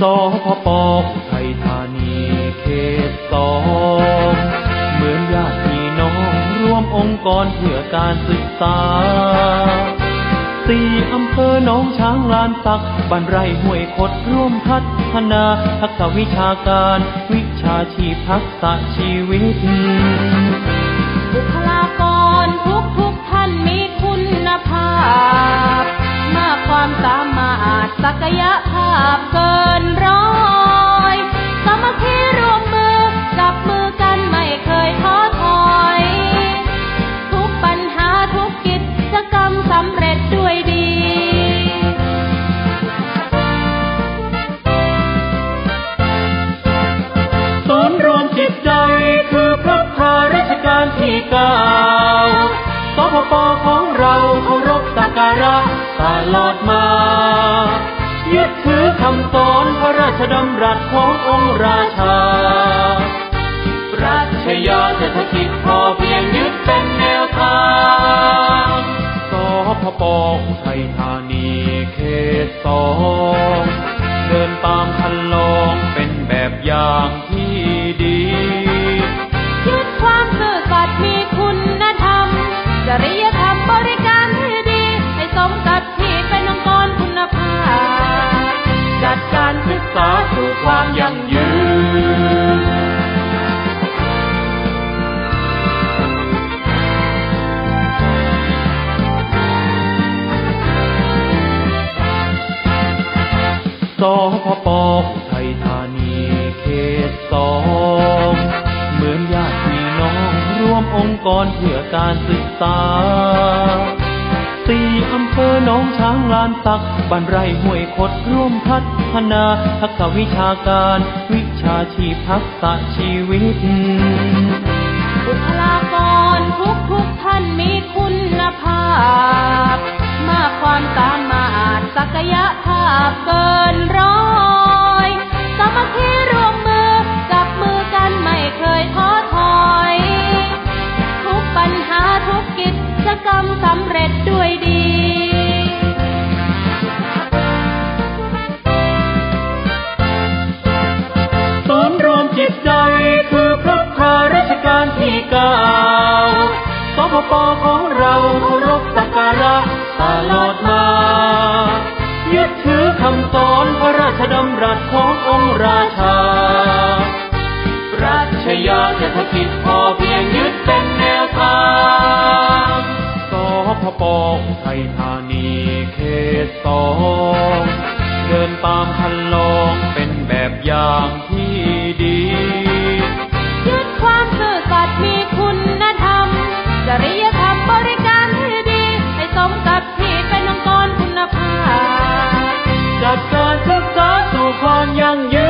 พปไทยธานีเขตสองเหมือนญาติพี่น้องรวมองค์กรเพื่อการศึกษาสี่อำเภอหนองช้างลานสักบ้านไรห้วยคดร่วมพัฒนา ทักษะวิชาการ วิชาชีพทักษะชีวิตบุคลากรทุกทุกท่านมีคุณภาพ มากความสามารถศักยภาพเกิน เก้าสพปของเราเคารพสักการะตลอดมายึดถือคำสอนพระราชดำรัสขององค์ราชา รัชญาเศรษฐกิจพอเพียงยึดเป็นแนวทางสพปอุทัยธานีเขตสอง เดินตามคันลองเป็นแบบอย่างที่ การศึกษาสู่ความยั่งยืน สพปอุทัยธานีเขตสองเหมือนญาติพี่น้อง รวมองค์กรเพื่อการศึกษา สี่อำเภอหนองช้างลานตักบ้านไร่ห้วยคดร่วมพัฒนาทักษะวิชาการ วิชาชีพทักษะชีวิตบุคลากรทุกทุกท่านมีคุณภาพ มากความสามารถศักยภาพเกินร้ ใจคือพระพารัชกาลที่เก้าสพปของเราเคารพสักการะตลอดมายึดถือคำสอนพระราชดำรัสขององค์ราชาปรัชญาเศรษฐกิจพอเพียงยึดเป็นแนวทางสพปอุทัยธานีเขตสอง เดินตามคันลองเป็นแบบอย่างที่ 欢迎